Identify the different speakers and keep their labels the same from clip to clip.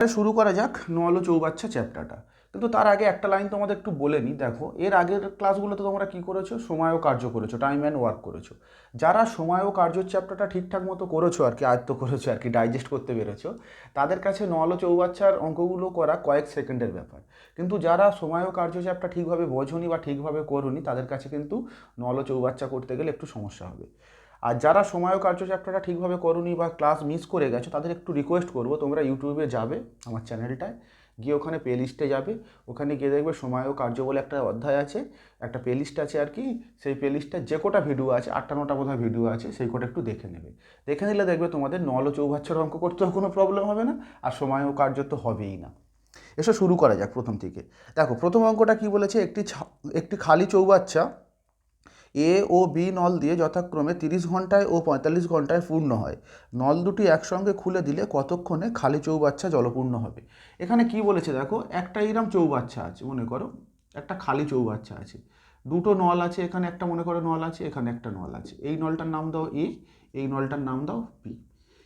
Speaker 1: শুরু করা যাক ও চৌবাচ্চা চ্যাপ্টারটা। কিন্তু তার আগে একটা লাইন তোমাদের একটু বলে নিই, দেখো, এর আগের ক্লাসগুলোতে তোমরা কি করেছ? সময় ও কার্য করেছ টাইম অ্যান্ড ওয়ার্ক করেছ। যারা সময় ও কার্য চ্যাপ্টারটা ঠিকঠাক মতো করেছ আর কি, আয়ত্ত করেছ আর কি ডাইজেস্ট করতে পেরেছ, তাদের কাছে নল চৌবাচ্চার অঙ্কগুলো করা কয়েক সেকেন্ডের ব্যাপার। কিন্তু যারা সময় ও কার্য চ্যাপ্টার ঠিকভাবে বোঝনি বা ঠিকভাবে করোনি, তাদের কাছে কিন্তু নল চৌবাচ্চা করতে গেলে একটু সমস্যা হবে। আর যারা সময় কার্য ঠিকভাবে করোনি বা ক্লাস মিস করে গেছো, তাদের একটু রিকোয়েস্ট করব, তোমরা ইউটিউবে যাবে, আমার চ্যানেলটায়। গিয়ে ওখানে প্লে লিস্টে যাবে, ওখানে গিয়ে দেখবে সময় কার্য বলে একটা অধ্যায় আছে, একটা প্লে লিস্ট আছে আর কি, সেই প্লে লিস্টে যে কোটা ভিডিও আছে, আটটা নটা বোধহয় ভিডিও আছে, সেই কোটা একটু দেখে নেবে। দেখে নিলে দেখবে তোমাদের নল ও চৌবাচ্চার অঙ্ক করতেও কোনো প্রবলেম হবে না, আর সময় ও কার্য তো হবেই না। এসব শুরু করা যাক প্রথম থেকে। দেখো, প্রথম অঙ্কটা কি বলেছে? একটি একটি খালি চৌবাচ্চা এ ও বি নল দিয়ে যথাক্রমে তিরিশ ঘন্টায় ও পঁয়তাল্লিশ ঘন্টায় পূর্ণ হয়। নল দুটি একসঙ্গে খুলে দিলে কতক্ষণে খালি চৌবাচ্চা জলপূর্ণ হবে? এখানে কি বলেছে দেখো, একটা এরম চৌবাচ্চা আছে, মনে করো, একটা খালি চৌবাচ্চা আছে। দুটো নল আছে, এখানে একটা মনে করো নল আছে, এখানে একটা নল আছে। এই নলটার নাম দাও এ, এই নলটার নাম দাও বি।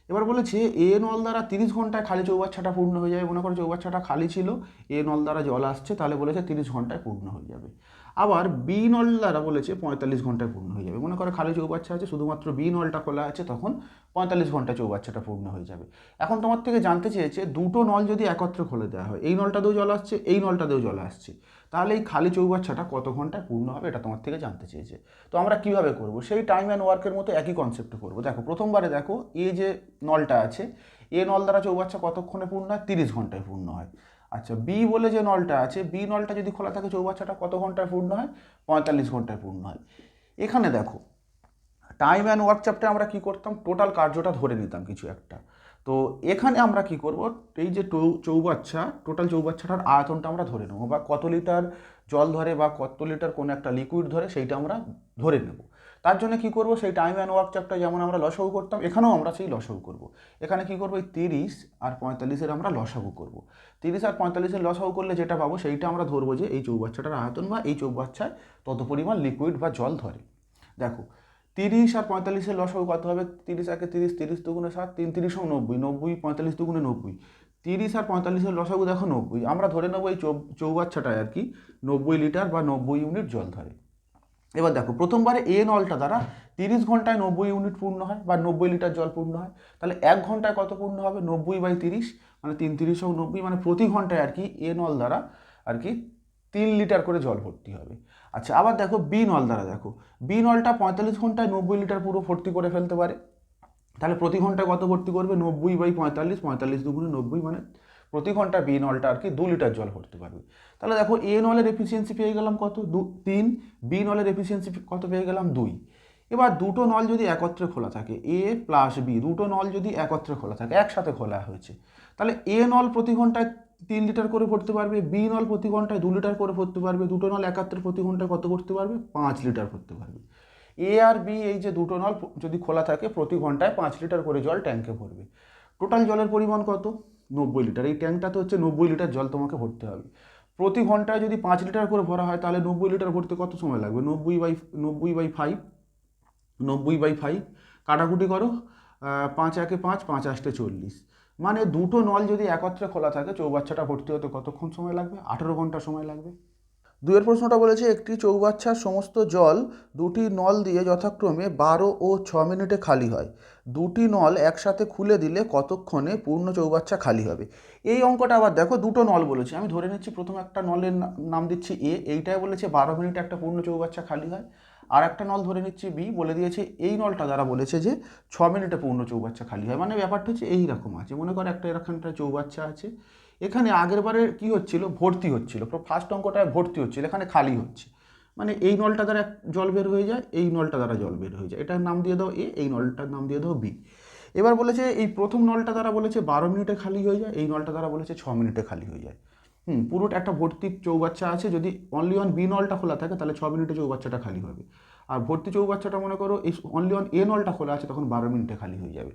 Speaker 1: এবার বলেছে এ নল দ্বারা তিরিশ ঘন্টায় খালি চৌবাচ্চাটা পূর্ণ হয়ে যাবে, মনে করো চৌবাচ্চাটা খালি ছিল, এ নল দ্বারা জল আসছে, তাহলে বলেছে তিরিশ ঘন্টায় পূর্ণ হয়ে যাবে। আবার বি নল দ্বারা বলেছে পঁয়তাল্লিশ ঘন্টায় পূর্ণ হয়ে যাবে। মনে করো খালি চৌবাচ্চা আছে, শুধুমাত্র বি নলটা খোলা আছে, তখন পঁয়তাল্লিশ ঘন্টায় চৌবাচ্চাটা পূর্ণ হয়ে যাবে। এখন তোমার থেকে জানতে চেয়েছে, দুটো নল যদি একত্রে খুলে দেওয়া হয়, এই নলটাতেও জল আসছে, এই নলটাতেও জল আসছে, তাহলে এই খালি চৌবাচ্চাটা কত ঘন্টায় পূর্ণ হবে এটা তোমার থেকে জানতে চেয়েছে। তো আমরা কীভাবে করব? সেই টাইম অ্যান্ড ওয়ার্কের মতো একই কনসেপ্টে করব। দেখো, প্রথমবারে দেখো এ যে নলটা আছে, এ নল দ্বারা চৌবাচ্চা কতক্ষণে পূর্ণ হয়? তিরিশ ঘন্টায় পূর্ণ হয়। আচ্ছা বি বলে যে নলটা আছে বি নলটা যদি খোলা থাকে চৌবাচ্চাটা কত ঘন্টায় পূর্ণ হয়? পঁয়তাল্লিশ ঘন্টায় পূর্ণ হয়। এখানে দেখো টাইম অ্যান্ড ওয়ার্ক আমরা কি করতাম? টোটাল কার্যটা ধরে নিতাম কিছু একটা। তো এখানে আমরা কি করব? এই যে চৌবাচ্চা টোটাল চৌবাচ্চাটার আয়তনটা আমরা ধরে নেব বা কত লিটার জল ধরে বা কত লিটার কোনো একটা লিকুইড ধরে, সেইটা আমরা ধরে নেব। তার জন্য কি করব? সেই টাইম অ্যান্ড ওয়ার্ক চ্যাপ্টার যেমন আমরা লসাগু করতাম, এখানেও আমরা সেই লসাগু করব। এখানে কি করব? এই তিরিশ আর পঁয়তাল্লিশের আমরা লসাগু করব। তিরিশ আর পঁয়তাল্লিশের লসাগু করলে যেটা পাবো, সেইটা আমরা ধরবো যে এই চৌবাচ্চাটার আয়তন বা এই চৌবাচ্চায় তত পরিমাণ লিকুইড বা জল ধরে। দেখো, তিরিশ আর পঁয়তাল্লিশের লসাগু কত হবে? তিরিশ একে তিরিশ তিরিশ দুগুণে সাত, তিন তিরিশও নব্বই নব্বই, পঁয়তাল্লিশ দুগুণে নব্বই। তিরিশ আর পঁয়তাল্লিশের লসাগু দেখো নব্বই। আমরা ধরে নেব এই চৌ, চৌবাচ্চাটায় আর কি নব্বই লিটার বা নব্বই ইউনিট জল ধরে। এবার দেখো, প্রথমবারে এ নলটা দ্বারা তিরিশ ঘন্টায় নব্বই ইউনিট পূর্ণ হয় বা নব্বই লিটার জল পূর্ণ হয়। তাহলে এক ঘন্টায় কত পূর্ণ হবে? নব্বই বাই তিরিশ মানে তিন তিরিশও নব্বই মানে প্রতি ঘন্টায় আর কি এ নল দ্বারা আর কি তিন লিটার করে জল ভর্তি হবে। আচ্ছা আবার দেখো বি নল দ্বারা দেখো বি নলটা পঁয়তাল্লিশ ঘন্টায় নব্বই লিটার পুরো ভর্তি করে ফেলতে পারে। তাহলে প্রতি ঘন্টায় কত ভর্তি করবে? নব্বই বাই পঁয়তাল্লিশ পঁয়তাল্লিশ দুগুণে নব্বই মানে প্রতি ঘণ্টা বি নলটা আর কি দু লিটার জল ভরতে পারবে। তাহলে দেখো এ নলের এফিসিয়েন্সি পেয়ে গেলাম কত? দু, তিন বি নলের এফিসিয়েন্সি কত পেয়ে গেলাম? দুই। এবার দুটো নল যদি একত্রে খোলা থাকে এ প্লাস বি দুটো নল যদি একত্রে খোলা থাকে, একসাথে খোলা হয়েছে, তাহলে এ নল প্রতি ঘন্টায় তিন লিটার করে ভরতে পারবে বি নল প্রতি ঘন্টায় দু লিটার করে ভরতে পারবে, দুটো নল একাত্তর প্রতি ঘন্টায় কত ভরতে পারবে? পাঁচ লিটার ভরতে পারবে। এ আর বি এই যে দুটো নল যদি খোলা থাকে, প্রতি ঘন্টায় পাঁচ লিটার করে জল ট্যাঙ্কে ভরবে। টোটাল জলের পরিমাণ কত? নব্বই লিটার। এই ট্যাঙ্কটাতে হচ্ছে নব্বই লিটার জল তোমাকে ভরতে হবে। প্রতি ঘন্টায় যদি পাঁচ লিটার করে ভরা হয়, তাহলে নব্বই লিটার ভরতে কত সময় লাগবে? নব্বই বাই নব্বই বাই ফাইভ নব্বই বাই ফাইভ কাটাকুটি করো পাঁচ একে পাঁচ পাঁচ আষ্টে চল্লিশ। মানে দুটো নল যদি একত্রে খোলা থাকে, চৌবাচ্চাটা ভর্তি হতে কতক্ষণ সময় লাগবে? আঠেরো ঘণ্টা সময় লাগবে। দুয়ের প্রশ্নটা বলেছে, একটি চৌবাচ্চার সমস্ত জল দুটি নল দিয়ে যথাক্রমে বারো ও ছ মিনিটে খালি হয়। দুটি নল একসাথে খুলে দিলে কতক্ষণে পূর্ণ চৌবাচ্চা খালি হবে? এই অঙ্কটা আবার দেখো, দুটো নল বলেছে। আমি ধরে নিচ্ছি, প্রথম একটা নলের নাম দিচ্ছি এ এইটাই বলেছে বারো মিনিটে একটা পূর্ণ চৌবাচ্চা খালি হয়। আর একটা নল ধরে নিচ্ছি বি বলে দিয়েছে এই নলটা দ্বারা বলেছে যে ছ মিনিটে পূর্ণ চৌবাচ্চা খালি হয়। মানে ব্যাপারটা হচ্ছে এই রকম আছে। মনে করো একটা এরকমটা চৌবাচ্চা আছে। এখানে আগের বারে কী হচ্ছিল? ভর্তি হচ্ছিল। ফার্স্ট অঙ্কটায় ভর্তি হচ্ছিল। এখানে খালি হচ্ছে। মানে এই নলটা দ্বারা জল বের হয়ে যায়, এই নলটা দ্বারা জল বের হয়ে যায়। এটার নাম দিয়ে দাও এ, এই নলটার নাম দিয়ে দাও বি। এবার বলেছে, এই প্রথম নলটা দ্বারা বলেছে বারো মিনিটে খালি হয়ে যায়, এই নলটা দ্বারা বলেছে ছ মিনিটে খালি হয়ে যায়। হুম পুরোটা একটা ভর্তি চৌবাচ্চা আছে। যদি অনলি অন বি নলটা খোলা থাকে, তাহলে ছ মিনিটে চৌবাচ্চাটা খালি হবে। আর ভর্তি চৌবাচ্চাটা মনে করো, এই অনলি অন এ নলটা খোলা আছে, তখন বারো মিনিটে খালি হয়ে যাবে।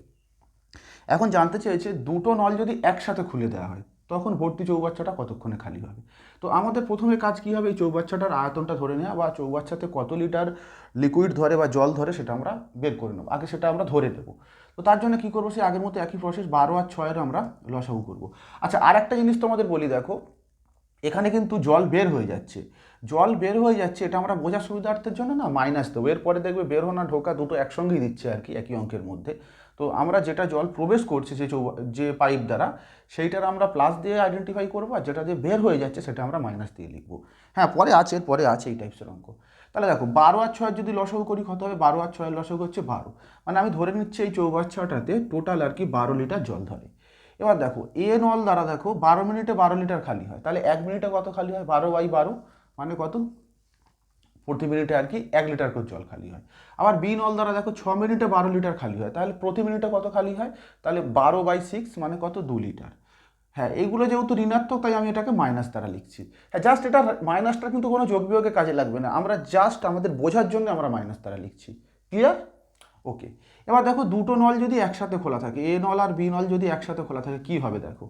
Speaker 1: এখন জানতে চেয়েছে, দুটো নল যদি একসাথে খুলে দেওয়া হয় তখন ভর্তি চৌবাচ্চাটা কতক্ষণে খালি হবে? তো আমাদের প্রথমে কাজ কী হবে? এই চৌবাচ্চাটার আয়তনটা ধরে নেওয়া বা চৌবাচ্চাতে কত লিটার লিকুইড ধরে বা জল ধরে সেটা আমরা বের করে নেব। আগে সেটা আমরা ধরে নেব। তো তার জন্য কী করব? সেই আগের মতো একই প্রসেস বারো আর ছয়ের আমরা লসাগু করব। আচ্ছা আর একটা জিনিস তোমাদের বলি, দেখো, এখানে কিন্তু জল বের হয়ে যাচ্ছে। জল বের হয়ে যাচ্ছে, এটা আমরা বোঝার সুবিধার্থের জন্য না মাইনাস দেবো। এরপরে দেখবে বের হওয়া ঢোকা দুটো একসঙ্গেই দিচ্ছে আর কি, একই অঙ্কের মধ্যে। তো আমরা যেটা জল প্রবেশ করছে যে চৌ যে পাইপ দ্বারা, সেইটার আমরা প্লাস দিয়ে আইডেন্টিফাই করব আর যেটা দিয়ে বের হয়ে যাচ্ছে সেটা আমরা মাইনাস দিয়ে লিখব। হ্যাঁ পরে আছে পরে আছে এই টাইপসের অঙ্ক। তাহলে দেখো, বারো আর ছয়ের যদি লসগু করি, কত হবে? বারো আর ছয়ের লসগু হচ্ছে বারো। মানে আমি ধরে নিচ্ছি এই চৌবাচ্চাটাতে টোটাল আর কি বারো লিটার জল ধরে। এবার দেখো এ নল দ্বারা দেখো, বারো মিনিটে বারো লিটার খালি হয়। তাহলে এক মিনিটে কত খালি হয়? বারো বাই বারো মানে কত? প্রতি মিনিটে আর কি এক লিটার করে জল খালি হয়। আবার বি নল দ্বারা দেখো ছ মিনিটে বারো লিটার খালি হয়। তাহলে প্রতি মিনিটে কত খালি হয়? তাহলে বারো বাই সিক্স মানে কত? দু লিটার। হ্যাঁ এগুলো যেহেতু ঋণাত্মক, তাই আমি এটাকে মাইনাস দ্বারা লিখছি। হ্যাঁ জাস্ট এটা মাইনাসটা কিন্তু কোনো যোগ বিয়োগে কাজে লাগবে না। আমরা জাস্ট আমাদের বোঝার জন্য আমরা মাইনাস দ্বারা লিখছি। ক্লিয়ার ওকে এবার দেখো দুটো নল যদি একসাথে খোলা থাকে এ নল আর বি নল যদি একসাথে খোলা থাকে, কী হবে দেখো?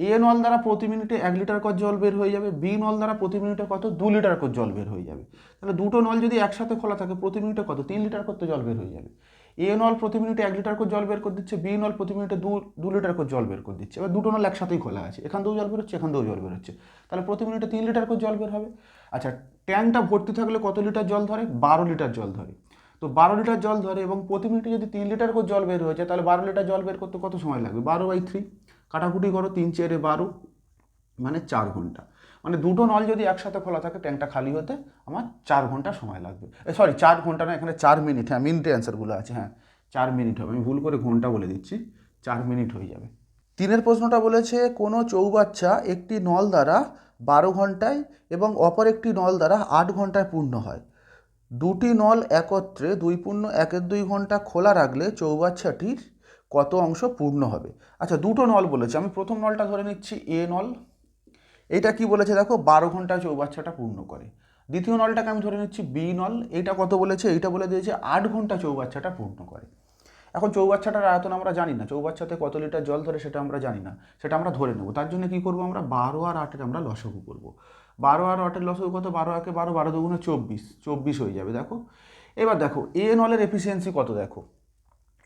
Speaker 1: এ নল দ্বারা প্রতি মিনিটে এক লিটার কর জল বের হয়ে যাবে বি নল দ্বারা প্রতি মিনিটে কত দু লিটার কর জল বের হয়ে যাবে তাহলে দুটো নল যদি একসাথে খোলা থাকে প্রতি মিনিটে কত তিন লিটার করতে জল বের হয়ে যাবে এ নল প্রতি মিনিটে এক লিটার করে জল বের করে দিচ্ছে বি নল প্রতি মিনিটে দু দু লিটার করে জল বের করে দিচ্ছে এবার দুটো নল একসাথেই খোলা আছে এখান থেকেও জল বেরোচ্ছে এখান থেকেও জল বেরোচ্ছে তাহলে প্রতি মিনিটে তিন লিটার করে জল বের হবে আচ্ছা ট্যাঙ্কটা ভর্তি থাকলে কত লিটার জল ধরে বারো লিটার জল ধরে তো বারো লিটার জল ধরে এবং প্রতি মিনিটে যদি তিন লিটার করে জল বের হয়েছে তাহলে বারো লিটার জল বের করতে কত সময় লাগবে বারো বাই থ্রি কাটাকুটি করো, তিন চেরে বারো মানে চার ঘণ্টা। মানে দুটো নল যদি একসাথে খোলা থাকে, ট্যাঙ্কটা খালি হতে আমার চার ঘণ্টা সময় লাগবে। সরি চার ঘণ্টা না, এখানে চার মিনিট হ্যাঁ মিনিটে অ্যান্সারগুলো আছে হ্যাঁ চার মিনিট হবে। আমি ভুল করে ঘণ্টা বলে দিচ্ছি, চার মিনিট হয়ে যাবে। তিনের প্রশ্নটা বলেছে, কোনো চৌবাচ্চা একটি নল দ্বারা বারো ঘন্টায় এবং অপর একটি নল দ্বারা আট ঘন্টায় পূর্ণ হয়। দুটি নল একত্রে দুই পূর্ণ, একের দুই ঘণ্টা খোলা রাখলে চৌবাচ্চাটির কত অংশ পূর্ণ হবে। আচ্ছা দুটো নল বলেছে। আমি প্রথম নলটা ধরে নিচ্ছি এ নল। এইটা কি বলেছে দেখো? বারো ঘন্টায় চৌবাচ্চাটা পূর্ণ করে। দ্বিতীয় নলটাকে আমি ধরে নিচ্ছি বি নল। এইটা কত বলেছে? এইটা বলে দিয়েছে আট ঘণ্টা চৌবাচ্চাটা পূর্ণ করে। এখন চৌবাচ্চাটার আয়তন আমরা জানি না। চৌবাচ্চাতে কত লিটার জল ধরে সেটা আমরা জানি না। সেটা আমরা ধরে নেব। তার জন্য কী করব আমরা? বারো আর আটের আমরা লসগু করব। বারো আর আটের লসগু কত? বারো একে বারো বারো দুগুণে চব্বিশ। চব্বিশ হয়ে যাবে, দেখো। এবার দেখো, এ নলের এফিসিয়েন্সি কত, দেখো?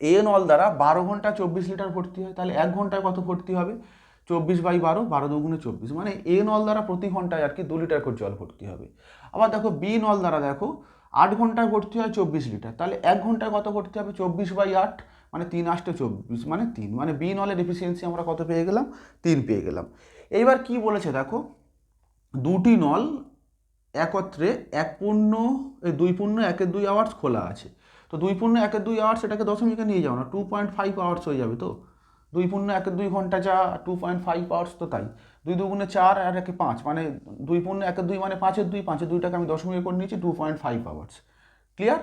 Speaker 1: এ নল দ্বারা বারো ঘণ্টা চব্বিশ লিটার ভর্তি হয়, তাহলে এক ঘন্টায় কত ভর্তি হবে? চব্বিশ বাই বারো বারো দুগুণে চব্বিশ মানে এ নল দ্বারা প্রতি ঘন্টায় আর কি দু লিটার করে জল ভর্তি হবে। আবার দেখো বি নল দ্বারা দেখো, আট ঘন্টায় ভর্তি হয় চব্বিশ লিটার, তাহলে এক ঘন্টায় কত ভর্তি হবে? চব্বিশ বাই আট মানে তিন আষ্টে চব্বিশ মানে তিন মানে বি নলের এফিসিয়েন্সি আমরা কত পেয়ে গেলাম? তিন পেয়ে গেলাম। এইবার কি বলেছে দেখো, দুটি নল একত্রে এক পূর্ণ দুই পূর্ণ, একের দুই আওয়ার্স খোলা আছে। তো দুই পূর্ণ একের দুই আওয়ার্স এটাকে দশমিকে নিয়ে যাও না টু পয়েন্ট ফাইভ আওয়ার্স হয়ে যাবে তো। দুই পূর্ণ একের দুই ঘণ্টা যা টু পয়েন্ট ফাইভ আওয়ার্স তো তাই। দুই দুগুণে চার আর একে পাঁচ মানে দুই পূর্ণ একের দুই মানে পাঁচের দুই, পাঁচের দুইটাকে আমি দশমিকে করে নিয়েছি two point five hours clear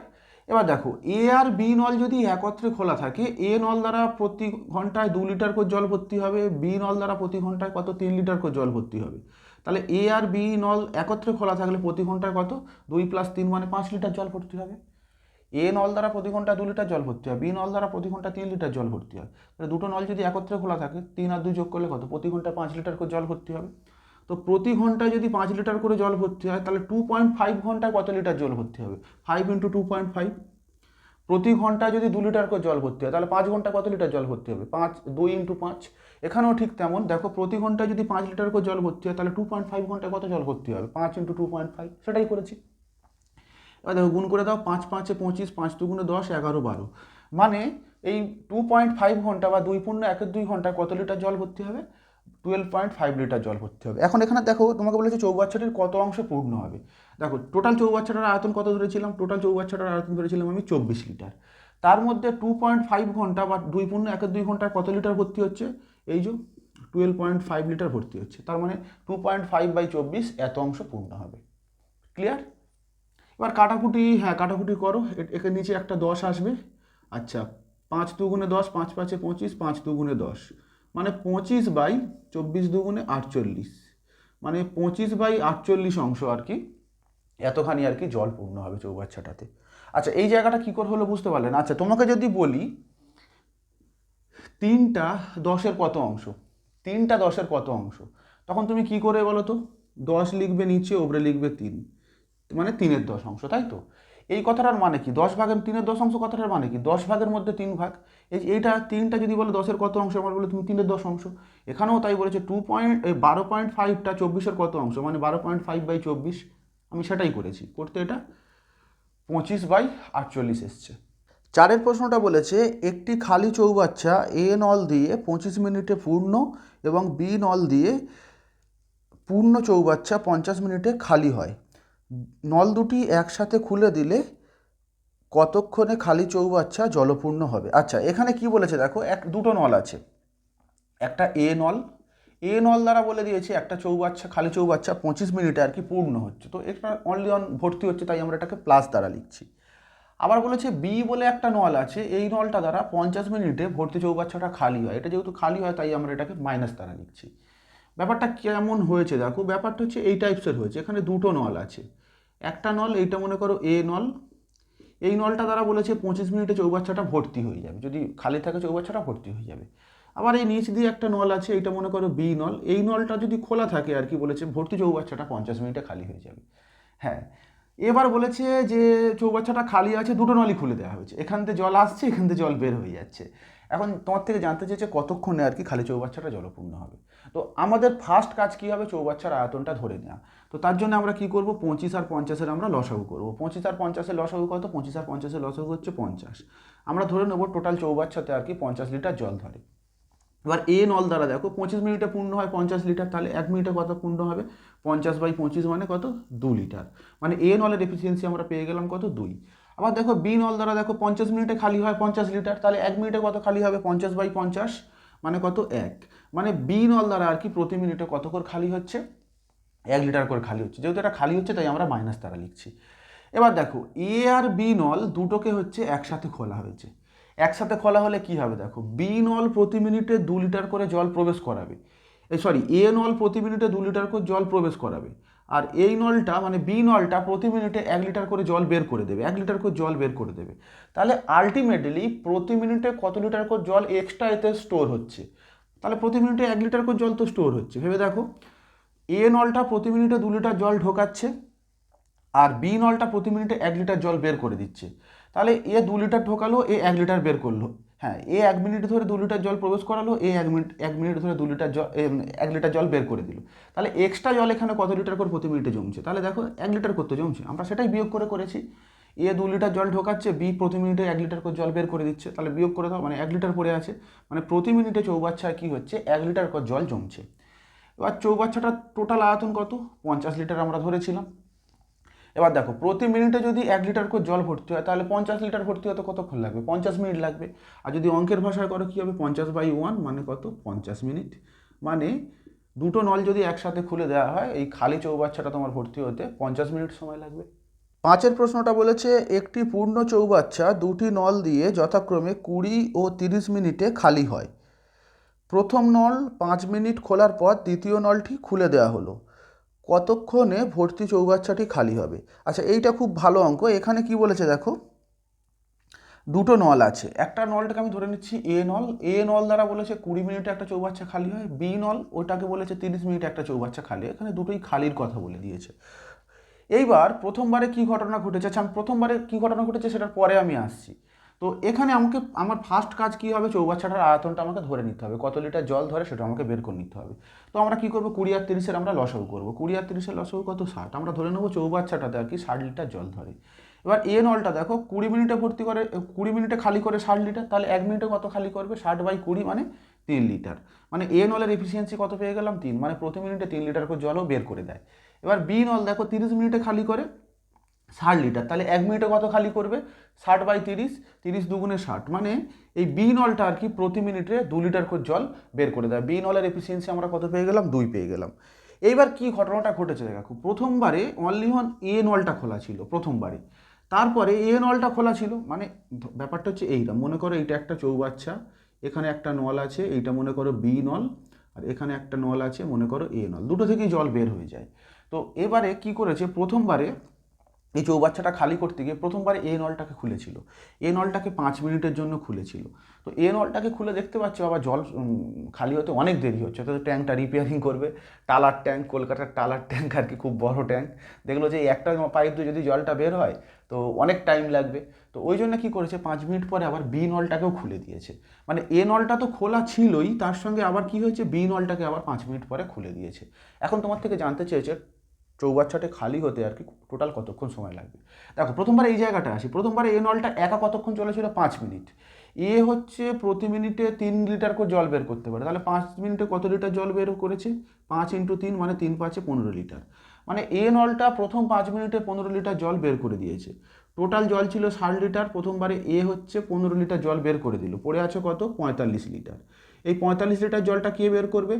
Speaker 1: এবার দেখো এ আর বি নল যদি একত্রে খোলা থাকে এ নল দ্বারা প্রতি ঘন্টায় দু লিটার করে জল ভর্তি হবে বি নল দ্বারা প্রতি ঘন্টায় কত? তিন লিটার করে জল ভর্তি হবে। তাহলে এ আর বি নল একত্রে খোলা থাকলে প্রতি ঘন্টায় কত? দুই প্লাস তিন মানে পাঁচ লিটার জল ভর্তি হবে। এ নল দ্বারা প্রতি ঘণ্টা দু লিটার জল ভর্তি হয় বি নল দ্বারা প্রতি ঘণ্টা তিন লিটার জল ভর্তি হয়। তাহলে দুটো নল যদি একত্রে খোলা থাকে, তিন আর দুই যোগ করলে কত? প্রতি ঘন্টায় পাঁচ লিটার করে জল ভর্তি হবে। তো প্রতি ঘন্টায় যদি পাঁচ লিটার করে জল ভর্তি হয়, তাহলে টু পয়েন্ট ফাইভ ঘন্টায় কত লিটার জল ভর্তি হবে? Five into two point five প্রতি ঘন্টায় যদি দু লিটার করে জল ভর্তি হয়, তাহলে পাঁচ ঘন্টায় কত লিটার জল ভর্তি হবে? পাঁচ, দুই ইন্টু পাঁচ। এখানেও ঠিক তেমন। দেখো প্রতি ঘন্টায় যদি পাঁচ লিটার করে জল ভর্তি হয়, তাহলে টু পয়েন্ট ফাইভ ঘন্টায় কত জল ভর্তি হবে? পাঁচ ইন্টু টু পয়েন্ট ফাইভ সেটাই করেছি। এবার দেখো গুণ করে দাও পাঁচ পাঁচে পঁচিশ, পাঁচ দুগুণে দশ, এগারো, বারো। মানে এই টু পয়েন্ট ফাইভ ঘণ্টা বা দুই পূর্ণ একের দুই ঘন্টায় কত লিটার জল ভর্তি হবে? টুয়েলভ পয়েন্ট ফাইভ লিটার জল ভর্তি হবে। এখন এখানে দেখো তোমাকে বলেছে চৌবাচ্চাটির কত অংশ পূর্ণ হবে? দেখো টোটাল চৌবাচ্চাটার আয়তন কত ধরেছিলাম? টোটাল চৌবাচ্চাটার আয়তন ধরেছিলাম আমি চব্বিশ লিটার। তার মধ্যে টু পয়েন্ট ফাইভ ঘণ্টা বা দুই পূর্ণ একের দুই ঘন্টায় কত লিটার ভর্তি হচ্ছে? এই যে টুয়েলভ পয়েন্ট ফাইভ লিটার ভর্তি হচ্ছে। তার মানে টু পয়েন্ট ফাইভ বাই চব্বিশ এত অংশ পূর্ণ হবে। ক্লিয়ার এবার কাটাকুটি হ্যাঁ কাটাকুটি করো। এ- এখানে নিচে একটা দশ আসবে। আচ্ছা পাঁচ দুগুণে দশ, পাঁচ পাঁচে পঁচিশ, পাঁচ দুগুণে দশ। মানে পঁচিশ বাই চব্বিশ দুগুণে আটচল্লিশ। মানে পঁচিশ বাই আটচল্লিশ অংশ আর কি, এতখানি আর কি জল পূর্ণ হবে চৌবাচ্চাটাতে। আচ্ছা এই জায়গাটা কী করে হলো বুঝতে পারলেন? আচ্ছা তোমাকে যদি বলি, তিনটা দশের কত অংশ? তিনটা দশের কত অংশ? তখন তুমি কি করে বলো তো? দশ লিখবে নিচে, ওপরে লিখবে তিন। মানে তিনের দশ অংশ, তাই তো? এই কথাটার মানে কি? দশ ভাগের তিনের দশাংশ কথাটার মানে কি? দশ ভাগের মধ্যে তিন ভাগ। এই এইটা, তিনটা যদি বলে, দশের কত অংশ? আমার বলে তুমি তিনের দশ অংশ। এখানেও তাই বলেছে টু পয়েন্ট বারো পয়েন্ট ফাইভটা চব্বিশের কত অংশ? মানে বারো পয়েন্ট ফাইভ বাই চব্বিশ, আমি সেটাই করেছি। করতে এটা পঁচিশ বাই আটচল্লিশ এসছে। চারের প্রশ্নটা বলেছে, একটি খালি চৌবাচ্চা এ নল দিয়ে পঁচিশ মিনিটে পূর্ণ এবং বি নল দিয়ে পূর্ণ চৌবাচ্চা পঞ্চাশ মিনিটে খালি হয়। নল দুটি একসাথে খুলে দিলে কতক্ষণে খালি চৌবাচ্চা জলপূর্ণ হবে? আচ্ছা এখানে কি বলেছে দেখো, এক, দুটো নল আছে। একটা এ নল এ নল দ্বারা বলে দিয়েছে একটা চৌবাচ্চা, খালি চৌবাচ্চা পঁচিশ মিনিটে আর কি পূর্ণ হচ্ছে। তো এটা অনলি অন ভর্তি হচ্ছে, তাই আমরা এটাকে প্লাস দ্বারা লিখছি। আবার বলেছে বি বলে একটা নল আছে, এই নলটা দ্বারা পঞ্চাশ মিনিটে ভর্তি চৌবাচ্চাটা খালি হয়। এটা যেহেতু খালি হয়, তাই আমরা এটাকে মাইনাস দ্বারা লিখছি। ব্যাপারটা কেমন হয়েছে দেখো, ব্যাপারটা হচ্ছে এই টাইপসের হয়েছে। এখানে দুটো নল আছে। একটা নল, এইটা মনে করো এ নল। এই নলটা দ্বারা বলেছে পঁচিশ মিনিটে চৌবাচ্চাটা ভর্তি হয়ে যাবে। যদি খালি থাকে চৌবাচ্চাটা ভর্তি হয়ে যাবে। আবার এই নিচ দিয়ে একটা নল আছে, এইটা মনে করো বি নল। এই নলটা যদি খোলা থাকে আর কি বলেছে, ভর্তি চৌবাচ্চাটা পঞ্চাশ মিনিটে খালি হয়ে যাবে। হ্যাঁ এবার বলেছে যে চৌবাচ্চাটা খালি আছে, দুটো নলই খুলে দেওয়া হয়েছে। এখান থেকে জল আসছে, এখান থেকে জল বের হয়ে যাচ্ছে। এখন তোমার থেকে জানতে চেয়েছে কতক্ষণে আর কি খালি চৌবাচ্চাটা জলপূর্ণ হবে। তো আমাদের ফার্স্ট কাজ কী হবে? চৌবাচ্চার আয়তনটা ধরে নেওয়া তো তার জন্য আমরা কি করব? পঁচিশ আর পঞ্চাশের আমরা লসাগু করব। পঁচিশ আর পঞ্চাশের লসাগু কত? পঁচিশ আর পঞ্চাশের লসাগু হচ্ছে পঞ্চাশ। আমরা ধরে নেব টোটাল চৌবাচ্চাতে আর কি পঞ্চাশ লিটার জল ধরে। এবার এ নল দ্বারা দেখো, পঁচিশ মিনিটে পূর্ণ হয় পঞ্চাশ লিটার, তাহলে এক মিনিটে কত পূর্ণ হবে? পঞ্চাশ বাই পঁচিশ মানে কত? দু লিটার। মানে এ নলের এফিসিয়েন্সি আমরা পেয়ে গেলাম কত? দুই। আবার দেখো বি নল দ্বারা দেখো, পঞ্চাশ মিনিটে খালি হয় পঞ্চাশ লিটার, তাহলে এক মিনিটে কত খালি হবে? পঞ্চাশ বাই পঞ্চাশ মানে কত? এক। মানে বি নল দ্বারা আর কি প্রতি মিনিটে কত করে খালি হচ্ছে? এক লিটার করে খালি হচ্ছে। যেহেতু এটা খালি হচ্ছে, তাই আমরা মাইনাস দ্বারা লিখছি। এবার দেখো এ আর বি নল দুটোকে হচ্ছে একসাথে খোলা হয়েছে। একসাথে খোলা হলে কি হবে দেখো? বি নল প্রতি মিনিটে দু লিটার করে জল প্রবেশ করাবে। এই সরি এ নল প্রতি মিনিটে দু লিটার করে জল প্রবেশ করাবে। আর এই নলটা মানে বি নলটা প্রতি মিনিটে এক লিটার করে জল বের করে দেবে। এক লিটার করে জল বের করে দেবে। তাহলে আলটিমেটলি প্রতি মিনিটে কত লিটার করে জল এক্সট্রা এতে স্টোর হচ্ছে? তাহলে প্রতি মিনিটে এক লিটার করে জল তো স্টোর হচ্ছে। ভেবে দেখো এ নলটা প্রতি মিনিটে দু লিটার জল ঢোকাচ্ছে আর বি নলটা প্রতি মিনিটে এক লিটার জল বের করে দিচ্ছে। তাহলে এ দু লিটার ঢোকালো এ এক লিটার বের করল। হ্যাঁ এ এক মিনিট ধরে দু লিটার জল প্রবেশ করালো এ এক মিনিট এক মিনিট ধরে দু লিটার জল এক লিটার জল বের করে দিল। তাহলে এক্সট্রা জল এখানে কত লিটার করে প্রতি মিনিটে জমছে? তাহলে দেখো, এক লিটার করতে জমছে। আমরা সেটাই বিয়োগ করে করেছি। এ দু লিটার জল ঢোকাচ্ছে, বি প্রতি মিনিটে এক লিটার করে জল বের করে দিচ্ছে। তাহলে বিয়োগ করে দাও মানে এক লিটার পড়ে আছে। মানে প্রতি মিনিটে চৌবাচ্চায় কী হচ্ছে? এক লিটার করে জল জমছে। এবার চৌবাচ্চাটা টোটাল আয়তন কত? পঞ্চাশ লিটার আমরা ধরেছিলাম। এবার দেখো, প্রতি মিনিটে যদি এক লিটার করে জল ভর্তি হয়, তাহলে পঞ্চাশ লিটার ভর্তি হতে কতক্ষণ লাগবে? পঞ্চাশ মিনিট লাগবে। আর যদি অঙ্কের ভাষায় করো, কী হবে? পঞ্চাশ বাই ওয়ান মানে কত? পঞ্চাশ মিনিট। মানে দুটো নল যদি একসাথে খুলে দেওয়া হয়, এই খালি চৌবাচ্চাটা তোমার ভর্তি হতে পঞ্চাশ মিনিট সময় লাগবে। পাঁচের প্রশ্নটা বলেছে, একটি পূর্ণ চৌবাচ্চা দুটি নল দিয়ে যথাক্রমে কুড়ি ও তিরিশ মিনিটে খালি হয়। প্রথম নল পাঁচ মিনিট খোলার পর দ্বিতীয় নলটি খুলে দেওয়া হলো। কতক্ষণে ভর্তি চৌবাচ্চাটি খালি হবে? আচ্ছা এইটা খুব ভালো অঙ্ক। এখানে কি বলেছে দেখো? দুটো নল আছে। একটা নলটাকে আমি ধরে নিচ্ছি এ নল। এ নল দ্বারা বলেছে কুড়ি মিনিটে একটা চৌবাচ্চা খালি হয়। বি নল ওটাকে বলেছে তিরিশ মিনিটে একটা চৌবাচ্চা খালি এখানে দুটোই খালির কথা বলে দিয়েছে। এইবার প্রথমবারে কি ঘটনা ঘটেছে? আচ্ছা আমি প্রথমবারে কি ঘটনা ঘটেছে সেটার পরে আমি আসছি। তো এখানে আমাকে, আমার ফার্স্ট কাজ কী হবে? চৌবাচ্চাটার আয়তনটা আমাকে ধরে নিতে হবে। কত লিটার জল ধরে সেটা আমাকে বের করে নিতে হবে। তো আমরা কী করব? কুড়ি আর তিরিশের আমরা লসাগু করব। কুড়ি আর তিরিশের লসাগু কত? ষাট। আমরা ধরে নেব চৌবাচ্চাটাতে আর কি ষাট লিটার জল ধরে। এবার এ নলটা দেখো, কুড়ি মিনিটে ভর্তি করে কুড়ি মিনিটে খালি করে ষাট লিটার, তাহলে এক মিনিটে কত খালি করবে ষাট বাই কুড়ি মানে তিন লিটার। মানে এ নলের এফিসিয়েন্সি কত পেয়ে গেলাম? তিন। মানে প্রতি মিনিটে তিন লিটার করে জলও বের করে দেয়। এবার বি নল দেখো তিরিশ মিনিটে খালি করে ষাট লিটার, তাহলে এক মিনিটে কত খালি করবে? ষাট বাই তিরিশ তিরিশ দুগুণে ষাট মানে এই বি নলটা আর কি প্রতি মিনিটে দু লিটার করে জল বের করে দেয়। বি নলের এফিসিয়েন্সি আমরা কত পেয়ে গেলাম? দুই পেয়ে গেলাম। এইবার কি ঘটনাটা ঘটেছে দেখো, প্রথমবারে অনলি ওয়ান এ নলটা খোলা ছিল, প্রথমবারে। তারপরে এ নলটা খোলা ছিল মানে ব্যাপারটা হচ্ছে এইটা মনে করো এইটা একটা চৌবাচ্চা, এখানে একটা নল আছে, এইটা মনে করো বি নল, আর এখানে একটা নল আছে, মনে করো এ নল, দুটো থেকেই জল বের হয়ে যায়। তো এবারে কি করেছে? প্রথমবারে এই চৌবাচ্চাটা খালি করতে গিয়ে প্রথমবারে এ নলটাকে খুলেছিল। এ নলটাকে পাঁচ মিনিটের জন্য খুলেছিল। তো এ নলটাকে খুলে দেখতে পাচ্ছ, আবার জল খালি হতে অনেক দেরি হচ্ছে। তো ট্যাঙ্কটা রিপেয়ারিং করবে। টালার ট্যাঙ্ক, কলকাতার টালার ট্যাঙ্ক আর কি, খুব বড় ট্যাঙ্ক। দেখল যে একটা পাইপ দিয়ে যদি জলটা বের হয়, তো অনেক টাইম লাগবে। তো ওই জন্য কী করেছে, পাঁচ মিনিট পরে আবার বি নলটাকেও খুলে দিয়েছে। মানে এ নলটা তো খোলা ছিলই, তার সঙ্গে আবার কি হয়েছে? বি নলটাকে আবার পাঁচ মিনিট পরে খুলে দিয়েছে। এখন তোমার থেকে জানতে চেয়েছে চৌবাচ্চাটা খালি হতে আর কি টোটাল কতক্ষণ সময় লাগবে? দেখো, প্রথমবার এই জায়গাটা আসি, প্রথমবার এ নলটা একা কতক্ষণ চলেছিল? পাঁচ মিনিট। এ হচ্ছে প্রতি মিনিটে তিন লিটার করে জল বের করতে পারে। তাহলে পাঁচ মিনিটে কত লিটার জল বের করেছে? পাঁচ ইন্টু তিন মানে তিন পাঁচে পনেরো লিটার। মানে এ নলটা প্রথম পাঁচ মিনিটে পনেরো লিটার জল বের করে দিয়েছে। টোটাল জল ছিল ষাট লিটার, প্রথমবারে এ হচ্ছে পনেরো লিটার জল বের করে দিল। পড়ে আছে কত? পঁয়তাল্লিশ লিটার। এই পঁয়তাল্লিশ লিটার জলটা কে বের করবে?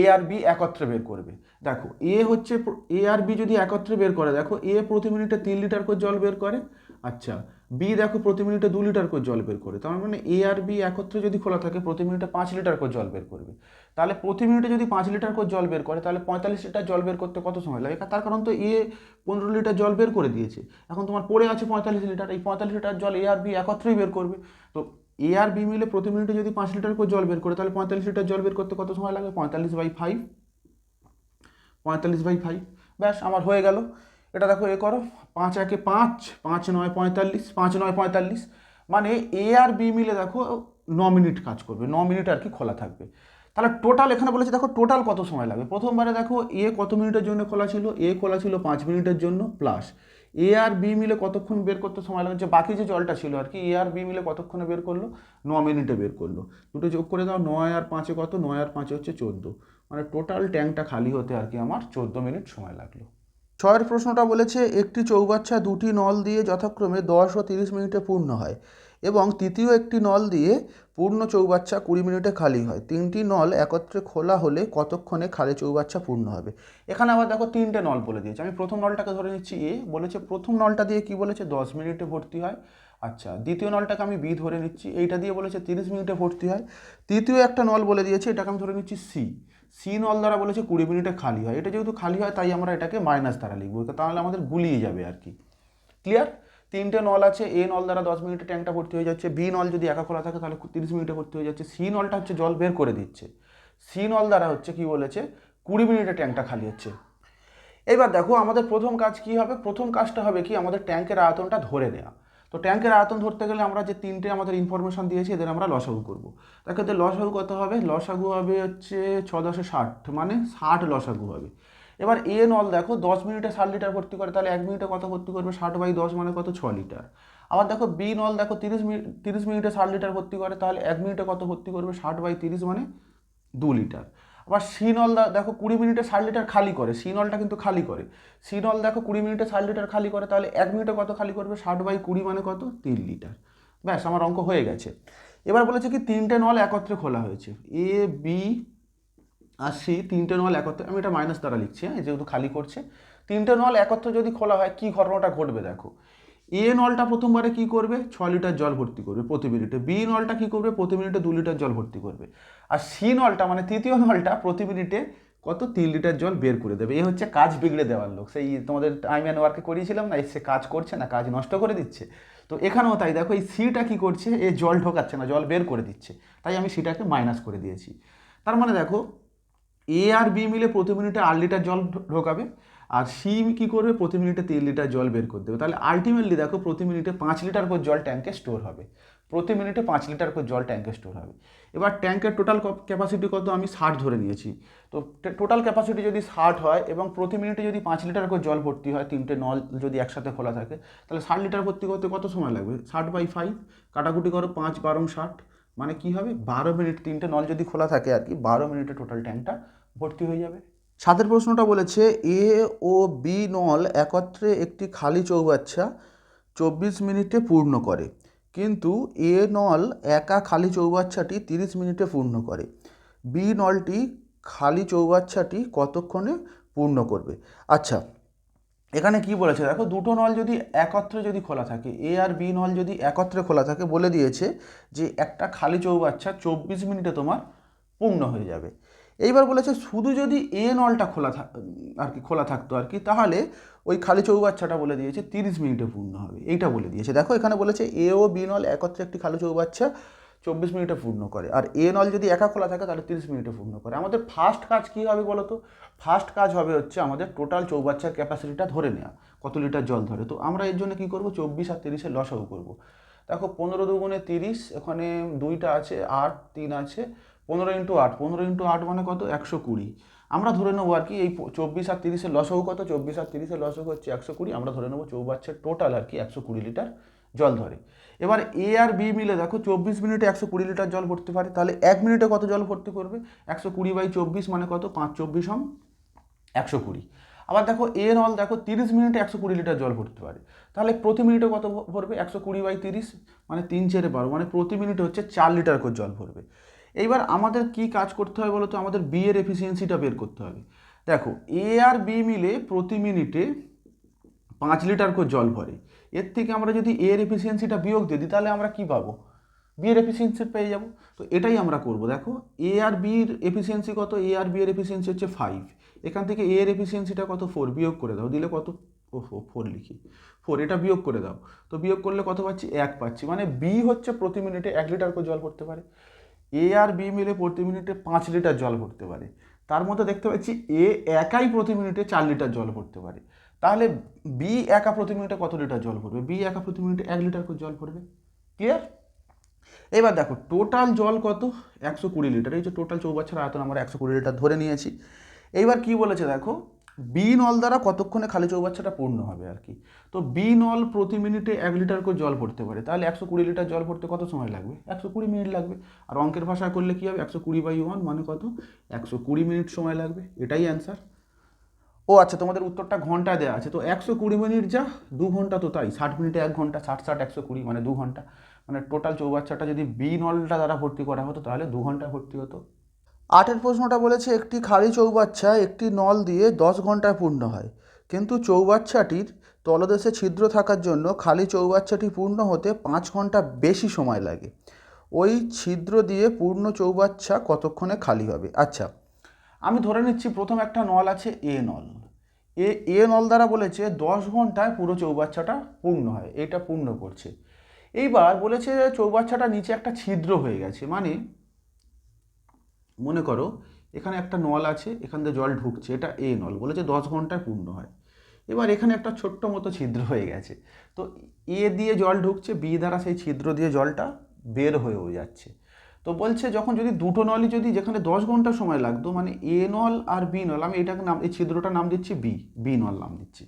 Speaker 1: এ আর বি একত্রে বের করবে। দেখো এ হচ্ছে এ আর বি যদি একত্রে বের করে, দেখো এ প্রতি মিনিটে তিন লিটার করে জল বের করে। আচ্ছা বি দেখো প্রতি মিনিটে দু লিটার করে জল বের করে। তার মানে এ আর বি একত্রে যদি খোলা থাকে, প্রতি মিনিটে পাঁচ লিটার করে জল বের করবে। তাহলে প্রতি মিনিটে যদি পাঁচ লিটার করে জল বের করে, তাহলে পঁয়তাল্লিশ লিটার জল বের করতে কত সময় লাগে? তার কারণ তো এ পনেরো লিটার জল বের করে দিয়েছে। এখন তোমার পড়ে আছে পঁয়তাল্লিশ লিটার। এই পঁয়তাল্লিশ লিটার জল এ আর বি একত্রেই বের করবে। তো এ আর বি মিলে প্রতি মিনিটে যদি পাঁচ লিটার করে জল বের করে, তাহলে পঁয়তাল্লিশ লিটার জল বের করতে কত সময় লাগবে পঁয়তাল্লিশ বাই ফাইভ পঁয়তাল্লিশ বাই ফাইভ ব্যাস, আমার হয়ে গেল। এটা দেখো, এ করো, পাঁচ একে পাঁচ পাঁচ নয় পঁয়তাল্লিশ, পাঁচ নয় পঁয়তাল্লিশ। মানে এ আর বি মিলে দেখো, ন মিনিট কাজ করবে, ন মিনিট আর কি খোলা থাকবে। তাহলে টোটাল এখানে বলেছে, দেখো টোটাল কত সময় লাগবে? প্রথমবারে দেখো এ কত মিনিটের জন্য খোলা ছিল? এ খোলা ছিল পাঁচ মিনিটের জন্য প্লাস এ আর বি মিলে কতক্ষণ বের করতে সময় লাগছে বাকি যে জলটা ছিল আর কি এ আর বি মিলে কতক্ষণে বের করল? ন মিনিটে বের করল। দুটো যোগ করে দাও, নয় আর পাঁচে কত? নয় আর পাঁচে হচ্ছে চোদ্দ। মানে টোটাল ট্যাঙ্কটা খালি হতে আর কি আমার চোদ্দ মিনিট সময় লাগল। ছয়ের প্রশ্নটা বলেছে, একটি চৌবাচ্চা দুটি নল দিয়ে যথাক্রমে দশ ও তিরিশ মিনিটে পূর্ণ হয়। এবং তৃতীয় একটি নল দিয়ে পূর্ণ চৌবাচ্চা কুড়ি মিনিটে খালি হয়। তিনটি নল একত্রে খোলা হলে কতক্ষণে খালি চৌবাচ্চা পূর্ণ হবে? এখানে আবার দেখো তিনটে নল বলে দিয়েছে। আমি প্রথম নলটাকে ধরে নিচ্ছি এ, বলেছে প্রথম নলটা দিয়ে কি বলেছে? দশ মিনিটে ভর্তি হয়। আচ্ছা দ্বিতীয় নলটাকে আমি বি ধরে নিচ্ছি। এইটা দিয়ে বলেছে তিরিশ মিনিটে ভর্তি হয়। তৃতীয় একটা নল বলে দিয়েছে, এটাকে আমি ধরে নিচ্ছি সি। সি নল দ্বারা বলেছে কুড়ি মিনিটে খালি হয়। এটা যেহেতু খালি হয়, তাই আমরা এটাকে মাইনাস দ্বারা লিখব। তাহলে আমাদের গুলিয়ে যাবে আর কি। ক্লিয়ার? তিনটে নল আছে, এ নল দ্বারা দশ মিনিটে ট্যাঙ্কটা ভর্তি হয়ে যাচ্ছে, বি নল যদি একা খোলা থাকে তাহলে তিরিশ মিনিটে ভর্তি হয়ে যাচ্ছে, সি নলটা হচ্ছে জল বের করে দিচ্ছে, সি নল দ্বারা হচ্ছে কি বলেছে, কুড়ি মিনিটে ট্যাঙ্কটা খালি হচ্ছে। এবার দেখো আমাদের প্রথম কাজ কি হবে, প্রথম কাজটা হবে কি আমাদের ট্যাঙ্কের আয়তনটা ধরে নেওয়া তো ট্যাঙ্কের আয়তন ধরতে গেলে আমরা যে তিনটে আমাদের ইনফরমেশন দিয়েছি, এদের আমরা লসাগু করব। ক্ষেত্রে লসাগু কত হবে, লসাগু হবে হচ্ছে ছ দশে ষাট মানে ষাট লসাগু হবে। এবার এ নল দেখো, দশ মিনিটে ষাট লিটার ভর্তি করে, তাহলে এক মিনিটে কত ভর্তি করবে? ষাট বাই দশ মানে কত? ছ লিটার। আবার দেখো বি নল দেখো, তিরিশ মিনিট তিরিশ মিনিটে ষাট লিটার ভর্তি করে, তাহলে এক মিনিটে কত ভর্তি করবে? ষাট বাই তিরিশ মানে দু লিটার। আবার সি নল দেখো, কুড়ি মিনিটে ষাট লিটার খালি করে সি নলটা কিন্তু খালি করে। সি নল দেখো, কুড়ি মিনিটে ষাট লিটার খালি করে, তাহলে এক মিনিটে কত খালি করবে? ষাট বাই কুড়ি মানে কত? তিন লিটার। ব্যাস, আমার অঙ্ক হয়ে গেছে। এবার বলেছে কি, তিনটে নল একত্রে খোলা হয়েছে। এ বি আর সি তিনটে নল একত্রে আমি এটা মাইনাস দ্বারা লিখছি হ্যাঁ যেহেতু খালি করছে। তিনটে নল একত্রে যদি খোলা হয়, কি ঘটনাটা ঘটবে দেখো? এ নলটা প্রথমবারে কি করবে? ছ লিটার জল ভর্তি করবে প্রতি মিনিটে বি নলটা কি করবে? প্রতি মিনিটে দু লিটার জল ভর্তি করবে। আর সি নলটা মানে তৃতীয় নলটা প্রতি মিনিটে কত? তিন লিটার জল বের করে দেবে। এ হচ্ছে কাজ বিগড়ে দেওয়ার লোক। সেই তোমাদের টাইম অ্যান্ড ওয়ার্কে করিয়েছিলাম না, সে কাজ করছে না, কাজ নষ্ট করে দিচ্ছে। তো এখানেও তাই দেখো, এই সিটা কি করছে? এ জল ঢোকাচ্ছে না, জল বের করে দিচ্ছে। তাই আমি সিটাকে মাইনাস করে দিয়েছি। তার মানে দেখো এ আর বি মিলে প্রতি মিনিটে আট লিটার জল ঢোকাবে, আর সি কী করবে? প্রতি মিনিটে তিন লিটার জল বের করে দেবে। তাহলে আলটিমেটলি দেখো, প্রতি মিনিটে পাঁচ লিটার করে জল ট্যাঙ্কে স্টোর হবে। প্রতি মিনিটে পাঁচ লিটার করে জল ট্যাঙ্কে স্টোর হবে। এবার ট্যাঙ্কের টোটাল ক্যাপাসিটি কত? আমি ষাট ধরে নিয়েছি। তো টোটাল ক্যাপাসিটি যদি ষাট হয় এবং প্রতি মিনিটে যদি পাঁচ লিটার করে জল ভর্তি হয়, তিনটে নল যদি একসাথে খোলা থাকে, তাহলে ষাট লিটার ভর্তি করতে কত সময় লাগবে? ষাট বাই ফাইভ কাটাকুটি করো, পাঁচ, বারো, ষাট। মানে কি হবে? বারো মিনিট তিনটে নল যদি খোলা থাকে আর কি, বারো মিনিটে টোটাল ট্যাঙ্কটা ভর্তি হয়ে যাবে। সাতের প্রশ্নটা বলেছে, এ ও বি নল একত্রে একটি খালি চৌবাচ্চা চব্বিশ মিনিটে পূর্ণ করে, কিন্তু এ নল একা খালি চৌবাচ্চাটি তিরিশ মিনিটে পূর্ণ করে। বি নলটি খালি চৌবাচ্চাটি কতক্ষণে পূর্ণ করবে? আচ্ছা এখানে কি বলেছে? দেখো, দুটো নল যদি একত্রে যদি খোলা থাকে এ আর বি নল যদি একত্রে খোলা থাকে, বলে দিয়েছে যে একটা খালি চৌবাচ্চা চব্বিশ মিনিটে তোমার পূর্ণ হয়ে যাবে। এইবার বলেছে, শুধু যদি এ নলটা খোলা থাক আর কি খোলা থাকতো আর কি, তাহলে ওই খালি চৌবাচ্চাটা বলে দিয়েছে তিরিশ মিনিটে পূর্ণ হবে। এইটা বলে দিয়েছে। দেখো, এখানে বলেছে এ ও বি নল একত্রে একটি খালি চৌবাচ্চা চব্বিশ মিনিটে পূর্ণ করে। আর এ নল যদি একা খোলা থাকে, তাহলে তিরিশ মিনিটে পূর্ণ করে। আমাদের ফার্স্ট কাজ কী হবে বলো তো? ফার্স্ট কাজ হবে হচ্ছে আমাদের টোটাল চৌবাচ্চার ক্যাপাসিটিটা ধরে নেওয়া কত লিটার জল ধরে। তো আমরা এর জন্য কী করব? চব্বিশ আর তিরিশে লসাগু করব। দেখো, পনেরো দুগুণে তিরিশ ওখানে দুইটা আছে, আট, তিন আছে, পনেরো ইন্টু আট। পনেরো ইন্টু আট মানে কত? একশো কুড়ি। আমরা ধরে নেব আর কি, এই চব্বিশ আর তিরিশের লসাগু কত? চব্বিশ আর তিরিশের লসাগু হচ্ছে একশো কুড়ি। আমরা ধরে নেব চৌবাচ্চার টোটাল আর কি একশো কুড়ি লিটার জল ধরে। এবার এ আর বি মিলে দেখো চব্বিশ মিনিটে একশো কুড়ি লিটার জল ভরতে পারে, তাহলে এক মিনিটে কত জল ভর্তি করবে? একশো কুড়ি বাই চব্বিশ মানে কত? পাঁচ চব্বিশ হম একশো কুড়ি। আবার দেখো এ নল দেখো তিরিশ মিনিটে একশো কুড়ি লিটার জল ভরতে পারে, তাহলে প্রতি মিনিটে কত ভরবে? একশো কুড়ি বাই তিরিশ মানে তিন চেরে বারো মানে প্রতি মিনিটে হচ্ছে চার লিটার করে জল ভরবে। এইবার আমাদের কি কাজ করতে হবে বলো তো আমাদের বি এর এফিসিয়েন্সিটা বের করতে হবে। দেখো এ আর বি মিলে প্রতি মিনিটে পাঁচ লিটার করে জল ভরে। এর থেকে আমরা যদি এর এফিসিয়েন্সিটা বিয়োগ দিয়ে দিই, তাহলে আমরা কি পাবো? বি এর এফিসিয়েন্সি পেয়ে যাব। তো এটাই আমরা করব। দেখো এ আর বির এফিসিয়েন্সি কত? এ আর বি এর এফিসিয়েন্সি হচ্ছে ফাইভ এখান থেকে এ এর এফিসিয়েন্সিটা কত? ফোর বিয়োগ করে দাও। দিলে কত? ও ফোর লিখি। ফোর এটা বিয়োগ করে দাও। তো বিয়োগ করলে কত পাচ্ছি? এক পাচ্ছি। মানে বি হচ্ছে প্রতি মিনিটে এক লিটার করে জল ভরতে পারে। এ আর বি মিলে প্রতি মিনিটে পাঁচ লিটার জল ভরতে পারে। তার মধ্যে দেখতে পাচ্ছি এ একাই প্রতি মিনিটে চার লিটার জল ভরতে পারে। তাহলে বি একা প্রতি মিনিটে কত লিটার জল ভরবে বি একা প্রতি মিনিটে এক লিটার করে জল ভরবে ক্লিয়ার এবার দেখো টোটাল জল কত? একশো কুড়ি লিটার। এই যে টোটাল চৌবাচ্চার আয়তন আমরা একশো কুড়ি লিটার ধরে নিয়েছি। এইবার কি বলেছে দেখো? বি নল দ্বারা কতক্ষণে খালি চৌবাচ্চাটা পূর্ণ হবে আর কি? তো বি নল প্রতি মিনিটে এক লিটার করে জল পড়তে পারে। তাহলে একশো কুড়ি লিটার জল পড়তে কত সময় লাগবে? একশো কুড়ি মিনিট লাগবে। আর অঙ্কের ভাষায় করলে কী হবে? একশো কুড়ি বাই ওয়ান মানে কত? একশো কুড়ি মিনিট সময় লাগবে। এটাই অ্যান্সার ও আচ্ছা তোমাদের উত্তরটা ঘন্টায় দেওয়া আছে। তো একশো কুড়ি মিনিট যা, দু ঘণ্টা তো তাই। ষাট মিনিটে এক ঘণ্টা, ষাট ষাট একশো কুড়ি মানে দু ঘণ্টা। মানে টোটাল চৌবাচ্চাটা যদি বি নলটা দ্বারা ভর্তি করা হতো, তাহলে দু ঘণ্টা ভর্তি হতো। আটের প্রশ্নটা বলেছে, একটি খালি চৌবাচ্চা একটি নল দিয়ে দশ ঘন্টায় পূর্ণ হয়। কিন্তু চৌবাচ্চাটির তলদেশে ছিদ্র থাকার জন্য খালি চৌবাচ্চাটি পূর্ণ হতে পাঁচ ঘণ্টা বেশি সময় লাগে। ওই ছিদ্র দিয়ে পূর্ণ চৌবাচ্চা কতক্ষণে খালি হবে? আচ্ছা আমি ধরে নিচ্ছি প্রথম একটা নল আছে এ নল। এ এ নল দ্বারা বলেছে দশ ঘন্টায় পুরো চৌবাচ্চাটা পূর্ণ হয়, এটা পূর্ণ করছে। এইবার বলেছে চৌবাচ্চাটা নিচে একটা ছিদ্র হয়ে গেছে মানে মনে করো এখানে একটা নল আছে, এখান দিয়ে জল ঢুকছে, এটা এ নল, বলেছে দশ ঘন্টায় পূর্ণ হয়। এবার এখানে একটা ছোট্ট মতো ছিদ্র হয়ে গেছে, তো এ দিয়ে জল ঢুকছে, বি দ্বারা সেই ছিদ্র দিয়ে জলটা বের হয়েও যাচ্ছে। তো বলছে যখন যদি দুটো নলই যদি যেখানে দশ ঘণ্টা সময় লাগতো মানে এ নল আর বি নল, আমি এটাকে নাম, এই ছিদ্রটার নাম দিচ্ছি বি বি নল নাম দিচ্ছি।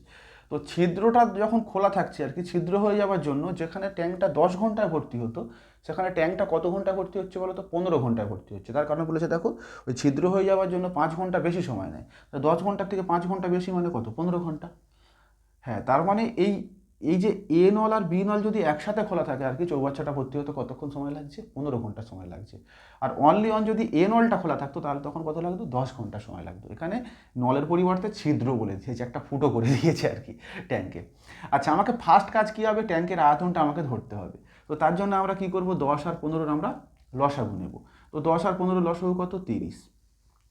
Speaker 1: তো ছিদ্রটা যখন খোলা থাকছে আর কি, ছিদ্র হয়ে যাওয়ার জন্য যেখানে ট্যাঙ্কটা দশ ঘন্টায় ভর্তি হতো, সেখানে ট্যাঙ্কটা কত ঘন্টায় ভর্তি হচ্ছে বলো তো পনেরো ঘন্টায় ভর্তি হচ্ছে। তার কারণে বলেছে, দেখো, ওই ছিদ্র হয়ে যাওয়ার জন্য পাঁচ ঘণ্টা বেশি সময় নেয়। তো দশ ঘণ্টার থেকে পাঁচ ঘণ্টা বেশি মানে কত? পনেরো ঘণ্টা। হ্যাঁ তার মানে এই এই যে এ নল আর বি নল যদি একসাথে খোলা থাকে, আর কি চৌবাচ্চাটা ভর্তি হতে কতক্ষণ সময় লাগছে? পনেরো ঘণ্টা সময় লাগছে। আর অনলি অন যদি এ নলটা খোলা থাকতো, তাহলে তখন কত লাগতো? দশ ঘণ্টা সময় লাগতো। এখানে নলের পরিবর্তে ছিদ্র বলে দিয়েছে একটা ফুটো করে দিয়েছে আর কি ট্যাঙ্কে। আচ্ছা আমাকে ফার্স্ট কাজ কী হবে? ট্যাঙ্কের আয়তনটা আমাকে ধরতে হবে। তো তার জন্য আমরা কি করব? দশ আর পনেরোর আমরা লসাগু নেব। তো দশ আর পনেরো লসাগু কত? তিরিশ।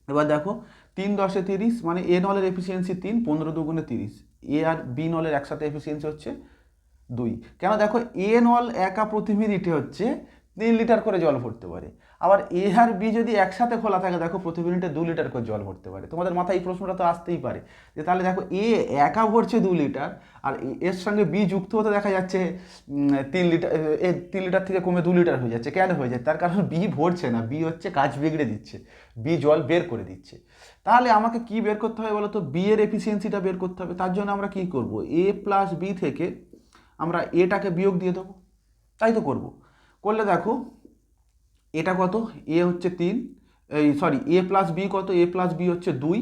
Speaker 1: এবার দেখো, তিন দশে তিরিশ মানে এ নলের এফিসিয়েন্সি তিন, পনেরো দুগুণে তিরিশ। এ আর বি নলের একসাথে এফিসিয়েন্সি হচ্ছে দুই। কেন দেখো এ নল একা প্রতি মিনিটে হচ্ছে, তিন লিটার করে জল ভরতে পারে। আবার এ আর বি যদি একসাথে খোলা থাকে, দেখো প্রতি মিনিটে দু লিটার করে জল ভরতে পারে। তোমাদের মাথায় এই প্রশ্নটা তো আসতেই পারে যে তাহলে দেখো এ একা ভরছে দু লিটার আর এর সঙ্গে বি যুক্ত হতে দেখা যাচ্ছে তিন লিটার এ, তিন লিটার থেকে কমে দু লিটার হয়ে যাচ্ছে। কেন হয়ে যায়? তার কারণ বি ভরছে না। বি হচ্ছে কাজ বিগড়ে দিচ্ছে। বি জল বের করে দিচ্ছে। তাহলে আমাকে কি বের করতে হবে বলো তো বি এর এফিসিয়েন্সিটা বের করতে হবে। তার জন্য আমরা কি করব? এ প্লাস বি থেকে আমরা এটাকে বিয়োগ দিয়ে দেবো। তাই তো করব। করলে দেখো, এটা কত? এ হচ্ছে তিন। এই সরি এ প্লাস বি কত? এ প্লাস বি হচ্ছে দুই।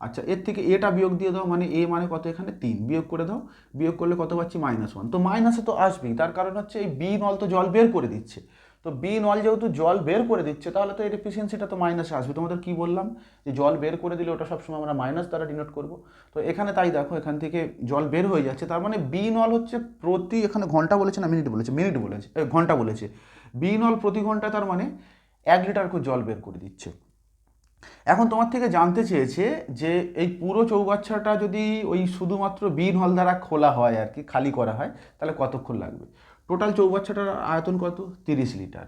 Speaker 1: আচ্ছা এর থেকে এটা বিয়োগ দিয়ে দাও মানে এ মানে কত এখানে? তিন। বিয়োগ করে দাও। বিয়োগ করলে কত পাচ্ছি? মাইনাস ওয়ান তো মাইনাসে তো আসবেই। তার কারণ হচ্ছে এই বি নল তো জল বের করে দিচ্ছে। তো বি নল যেহেতু জল বের করে দিচ্ছে, তাহলে তো এর এফিসিয়েন্সিটা তো মাইনাসে আসবে। তোমাদের কি বললাম? যে জল বের করে দিলে ওটা সবসময় আমরা মাইনাস দ্বারা ডিনোট করব। তো এখানে তাই দেখো, এখান থেকে জল বের হয়ে যাচ্ছে। তার মানে বি নল হচ্ছে প্রতি, এখানে ঘণ্টা বলেছে না মিনিট বলেছে? মিনিট বলেছে ঘণ্টা বলেছে। বি নল প্রতি ঘণ্টা তার মানে এক লিটার করে জল বের করে দিচ্ছে। এখন তোমার থেকে জানতে চেয়েছে যে এই পুরো চৌবাচ্চাটা যদি ওই শুধুমাত্র বিন হল দ্বারা খোলা হয় আর কি, খালি করা হয়, তাহলে কতক্ষণ লাগবে? টোটাল চৌবাচ্চাটার আয়তন কত? তিরিশ লিটার।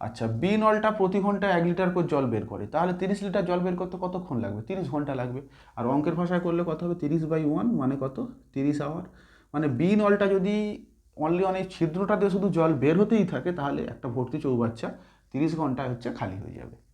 Speaker 1: আচ্ছা বি নলটা প্রতি ঘন্টায় এক লিটার করে জল বের করে। তাহলে তিরিশ লিটার জল বের করতে কতক্ষণ লাগবে? তিরিশ ঘণ্টা লাগবে। আর অঙ্কের ভাষায় করলে কত হবে? তিরিশ বাই ওয়ান মানে কত? তিরিশ আওয়ার মানে বি নলটা যদি অনলি অনেক এই ছিদ্রটা দিয়ে শুধু জল বের হতেই থাকে, তাহলে একটা ভর্তি চৌবাচ্চা তিরিশ ঘন্টায় হচ্ছে খালি হয়ে যাবে।